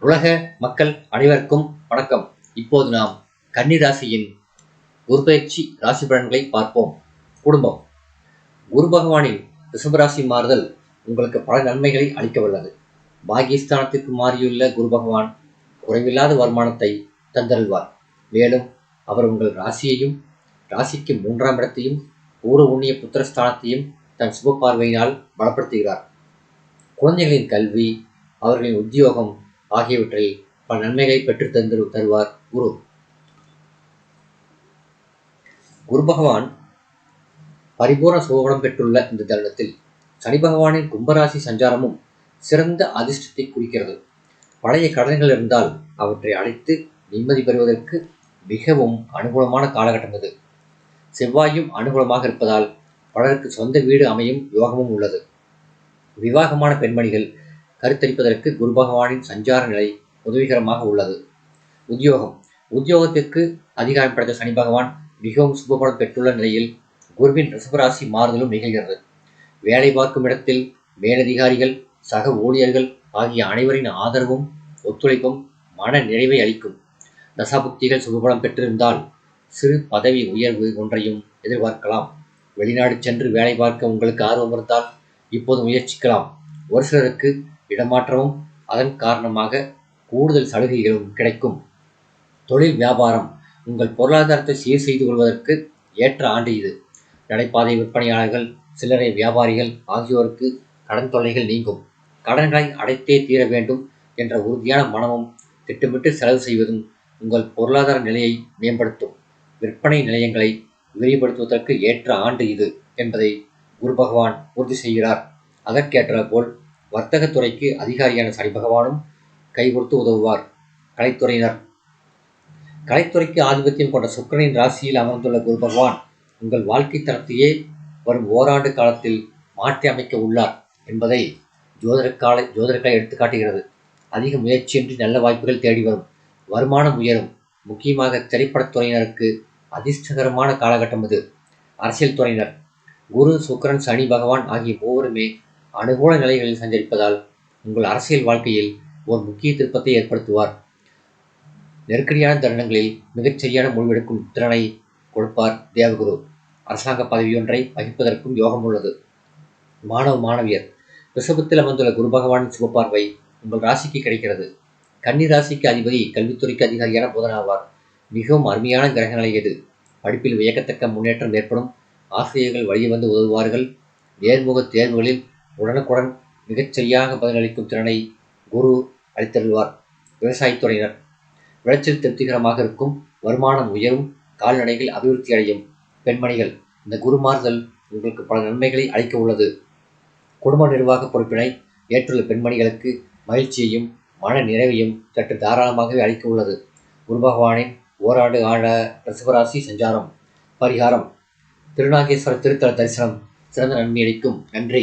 உலக மக்கள் அனைவருக்கும் வணக்கம். இப்போது நாம் கன்னிராசியின் ராசியின் ராசி பலன்களை பார்ப்போம். குடும்பம். குரு பகவானின் ரிஷபராசி மாறுதல் உங்களுக்கு பல நன்மைகளை அளிக்க வல்லது. பாகிஸ்தானத்திற்கு மாறியுள்ள குரு பகவான் குறைவில்லாத வருமானத்தை தந்தருள்வார். மேலும் அவர் உங்கள் ராசியையும் ராசிக்கு மூன்றாம் இடத்தையும் ஊர உண்ணிய புத்திரஸ்தானத்தையும் தன் சுப பார்வையினால் பலப்படுத்துகிறார். குழந்தைகளின் கல்வி அவர்களின் உத்தியோகம் ஆகியவற்றில் பல நன்மைகளை பெற்று தந்து தருவார் குரு. குரு பகவான் பரிபூர்ண சுகபலம் பெற்றுள்ள இந்த தருணத்தில் சனி பகவானின் கும்பராசி சஞ்சாரமும் சிறந்த அதிர்ஷ்டத்தை குறிக்கிறது. பழைய கடன்கள் இருந்தால் அவற்றை அழைத்து நிம்மதி பெறுவதற்கு மிகவும் அனுகூலமான காலகட்டம் இது. செவ்வாயும் அனுகூலமாக இருப்பதால் பலருக்கு சொந்த வீடு அமையும் யோகமும் உள்ளது. விவாகமான பெண்மணிகள் கருத்தரிப்பதற்கு குரு பகவானின் சஞ்சார நிலை உதவிகரமாக உள்ளது. உத்தியோகம். உத்தியோகத்திற்கு அதிகாரம் படைத்த சனி பகவான் மிகவும் சுபபலம் பெற்றுள்ள நிலையில் குருவின் ரிசபராசி மாறுதலும் நிகழ்கிறது. வேலை பார்க்கும் இடத்தில் மேலதிகாரிகள் சக ஊழியர்கள் ஆகிய அனைவரின் ஆதரவும் ஒத்துழைப்பும் மன நிறைவை அளிக்கும். தசாபுக்திகள் சுபபலம் பெற்றிருந்தால் சிறு பதவி உயர்வு ஒன்றையும் எதிர்பார்க்கலாம். வெளிநாடு சென்று வேலை பார்க்க உங்களுக்கு ஆர்வம் இருந்தால் இப்போது முயற்சிக்கலாம். ஒரு சிலருக்கு இடமாற்றமும் அதன் காரணமாக கூடுதல் சலுகைகளும் கிடைக்கும். தொழில் வியாபாரம் உங்கள் பொருளாதாரத்தை சீர் செய்து கொள்வதற்கு ஏற்ற ஆண்டு இது. நடைபாதை விற்பனையாளர்கள் சில்லறை வியாபாரிகள் ஆகியோருக்கு கடன் தொல்லைகள் நீங்கும். கடன்களை அடைத்தே தீர வேண்டும் என்ற உறுதியான மனமும் திட்டமிட்டு செலவு செய்வதும் உங்கள் பொருளாதார நிலையை மேம்படுத்தும். விற்பனை நிலையங்களை விரிவுபடுத்துவதற்கு ஏற்ற ஆண்டு இது என்பதை குரு பகவான் உறுதி செய்கிறார். அதற்கேற்ற போல் வர்த்தகத்துறைக்கு அதிகாரியான சனி பகவானும் கை கொடுத்து உதவுவார். கலைத்துறையினர். கலைத்துறைக்கு ஆதிபத்தியம் கொண்ட சுக்கரனின் ராசியில் அமர்ந்துள்ள குரு பகவான் உங்கள் வாழ்க்கை தரத்தையே வரும் ஓராண்டு காலத்தில் மாற்றி அமைக்க உள்ளார் என்பதை ஜோதிடக்கால ஜோதிடக்கலை எடுத்து காட்டுகிறது. அதிக முயற்சியின்றி நல்ல வாய்ப்புகள் தேடி வரும். வருமானம் உயரும். முக்கியமாக திரைப்படத்துறையினருக்கு அதிர்ஷ்டகரமான காலகட்டம் இது. அரசியல் துறையினர். குரு சுக்கரன் சனி பகவான் ஆகிய மூவருமே அனுகூல நிலைகளில் சஞ்சரிப்பதால் உங்கள் அரசியல் வாழ்க்கையில் ஒரு முக்கிய திருப்பத்தை ஏற்படுத்துவார். நெருக்கடியான தருணங்களில் மிகச்சரியான முடிவெடுக்கும் திறனை கொடுப்பார் தேவகுரு. அரசாங்க பதவியொன்றை வகிப்பதற்கும் யோகம் உள்ளது. மாணவ மாணவியர் ரிஷபத்தில் அமர்ந்துள்ள குரு பகவானின் சுபப்பார்வை உங்கள் ராசிக்கு கிடைக்கிறது. கன்னி ராசிக்கு அதிபதி கல்வித்துறைக்கு அதிகாரியான புதனாவார். மிகவும் அருமையான கிரக நிலை இது. படிப்பில் வியக்கத்தக்க முன்னேற்றம் ஏற்படும். ஆசிரியர்கள் வழியே வந்து உதவுவார்கள். நேர்முக தேர்வுகளில் உடனுக்குடன் மிகச்சரியாக பதிலளிக்கும் திறனை குரு அளித்தருள்வார். விவசாயத்துறையினர் விளைச்சல் திருப்திகரமாக இருக்கும் வருமானம் உயரும் கால்நடைகள் அபிவிருத்தி அடையும் பெண்மணிகள் இந்த குருமாறுதல் உங்களுக்கு பல நன்மைகளை அளிக்க உள்ளது. குடும்ப நிர்வாக பொறுப்பினை ஏற்றுள்ள பெண்மணிகளுக்கு மகிழ்ச்சியையும் மன நிறைவையும் சற்று தாராளமாகவே அளிக்க உள்ளது. குரு பகவானின் ஓராண்டு ஆழ ரிஷபராசி சஞ்சாரம் பரிகாரம் திருநாகேஸ்வர திருத்தல தரிசனம் சிறந்த நன்மை அளிக்கும் நன்றி.